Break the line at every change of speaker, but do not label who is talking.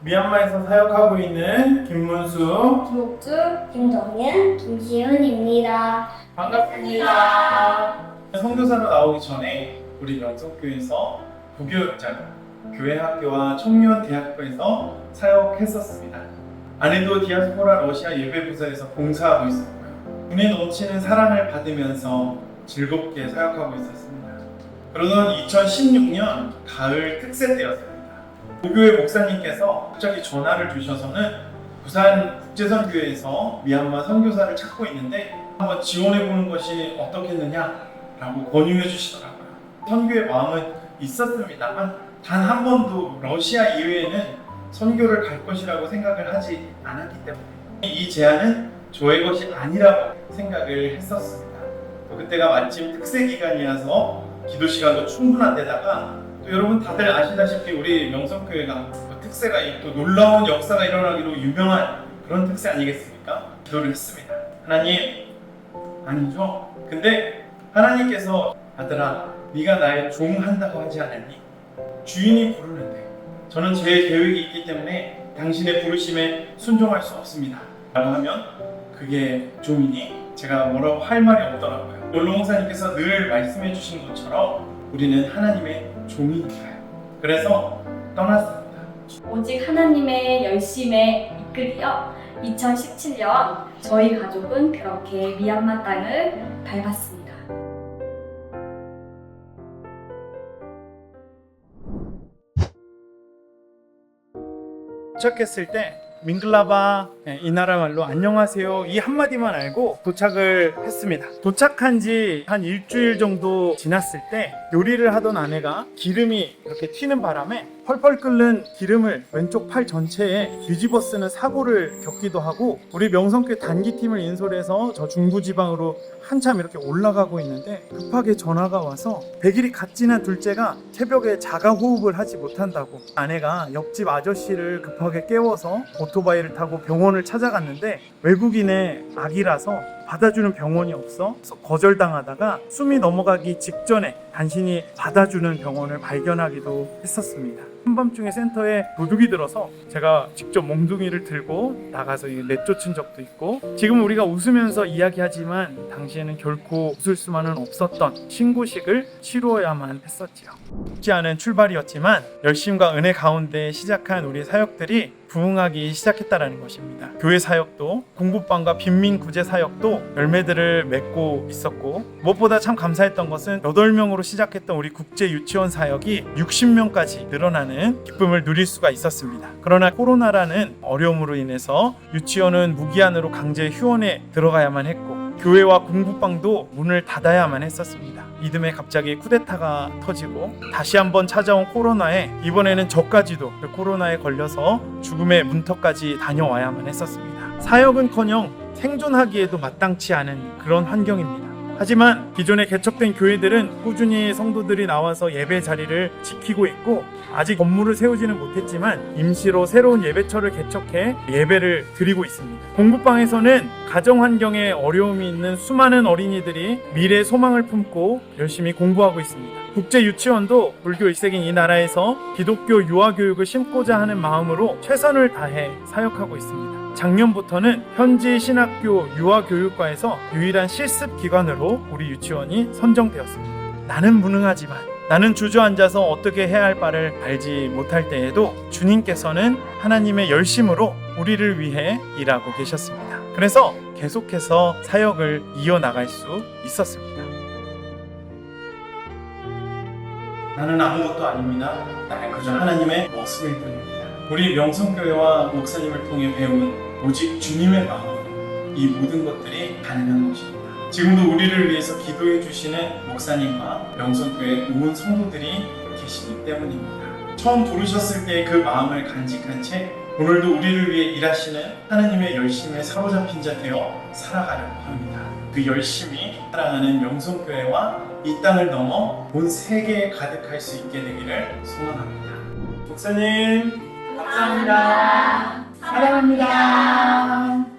미얀마에서 사역하고 있는 김문수
김옥주, 김동현, 김지훈입니다.
반갑습니다. 선교사로 나오기 전에 우리 명성교회에서 부교육장, 교회학교와 청년대학교에서 사역했었습니다. 아내도 디아스포라 러시아 예배부서에서 봉사하고 있었고요. 눈에 넘치는 사랑을 받으면서 즐겁게 사역하고 있었습니다. 그러던 2016년 가을 특세 때였습니 다. 부교회 목사님께서 갑자기 전화를 주셔서는 부산 국제선교회에서 미얀마 선교사를 찾고 있는데 한번 지원해 보는 것이 어떻겠느냐라고 권유해 주시더라고요. 선교의 마음은 있었습니다만 단 한 번도 러시아 이외에는 선교를 갈 것이라고 생각을 하지 않았기 때문에 이 제안은 저의 것이 아니라고 생각을 했었습니다. 또 그때가 마침 특세 기간이어서 기도 시간도 충분한 데다가 또 여러분 다들 아시다시피 우리 명성교회가 그 특세가 이또 놀라운 역사가 일어나기로 유명한 그런 특세 아니겠습니까? 기도를 했습니다. 하나님 아니죠. 근데 하나님께서 아들아 네가 나의 종 한다고 하지 않았니? 주인이 부르는데 저는 제 계획이 있기 때문에 당신의 부르심에 순종할 수 없습니다. 라고 하면 그게 종이니 제가 뭐라고 할 말이 없더라고요. 놀로 목사님께서 늘 말씀해 주신 것처럼 우리는 하나님의 종이니까요. 그래서 떠났습니다.
오직 하나님의 열심에 이끌려 2017년 저희 가족은 그렇게 미얀마 땅을 밟았습니다.
도착했을 때 밍글라바 네, 이 나라 말로 안녕하세요. 이 한마디만 알고 도착을 했습니다. 도착한 지 한 일주일 정도 지났을 때 요리를 하던 아내가 기름이 이렇게 튀는 바람에 펄펄 끓는 기름을 왼쪽 팔 전체에 뒤집어 쓰는 사고를 겪기도 하고 우리 명성교 단기팀을 인솔해서 저 중부지방으로 한참 이렇게 올라가고 있는데 급하게 전화가 와서 100일이 갓 지난 둘째가 새벽에 자가 호흡을 하지 못한다고 아내가 옆집 아저씨를 급하게 깨워서 오토바이를 타고 병원을 찾아갔는데 외국인의 아기라서 받아주는 병원이 없어 거절당하다가 숨이 넘어가기 직전에 단신이 받아주는 병원을 발견하기도 했었습니다. 한밤중에 센터에 도둑이 들어서 제가 직접 몽둥이를 들고 나가서 이 내쫓은 적도 있고 지금 우리가 웃으면서 이야기하지만 당시에는 결코 웃을 수만은 없었던 신고식을 치루어야만 했었지요. 쉽지 않은 출발이었지만 열심과 은혜 가운데 시작한 우리 사역들이 부흥하기 시작했다라는 것입니다. 교회 사역도 공부방과 빈민 구제 사역도 열매들을 맺고 있었고 무엇보다 참 감사했던 것은 8명으로 시작했던 우리 국제 유치원 사역이 60명까지 늘어나는 기쁨을 누릴 수가 있었습니다. 그러나 코로나라는 어려움으로 인해서 유치원은 무기한으로 강제 휴원에 들어가야만 했고 교회와 공부방도 문을 닫아야만 했었습니다. 이듬해 갑자기 쿠데타가 터지고 다시 한번 찾아온 코로나에 이번에는 저까지도 그 코로나에 걸려서 죽음의 문턱까지 다녀와야만 했었습니다. 사역은커녕 생존하기에도 마땅치 않은 그런 환경입니다. 하지만 기존에 개척된 교회들은 꾸준히 성도들이 나와서 예배 자리를 지키고 있고 아직 건물을 세우지는 못했지만 임시로 새로운 예배처를 개척해 예배를 드리고 있습니다. 공부방에서는 가정 환경에 어려움이 있는 수많은 어린이들이 미래 소망을 품고 열심히 공부하고 있습니다. 국제 유치원도 불교 1세기인 이 나라에서 기독교 유아 교육을 심고자 하는 마음으로 최선을 다해 사역하고 있습니다. 작년부터는 현지 신학교 유아교육과에서 유일한 실습 기관으로 우리 유치원이 선정되었습니다. 나는 무능하지만 나는 주저앉아서 어떻게 해야 할 바를 알지 못할 때에도 주님께서는 하나님의 열심으로 우리를 위해 일하고 계셨습니다. 그래서 계속해서 사역을 이어나갈 수 있었습니다. 나는 아무것도 아닙니다. 나는 그저 하나님의 모습일 뿐입니다. 우리 명성교회와 목사님을 통해 배운 오직 주님의 마음으로 이 모든 것들이 가능한 것입니다. 지금도 우리를 위해서 기도해 주시는 목사님과 명성교회 온 성도들이 계시기 때문입니다. 처음 부르셨을 때 그 마음을 간직한 채 오늘도 우리를 위해 일하시는 하나님의 열심에 사로잡힌 자 되어 살아가려고 합니다. 그 열심히 사랑하는 명성교회와 이 땅을 넘어 온 세계에 가득할 수 있게 되기를 소원합니다. 목사님 감사합니다. 사랑합니다.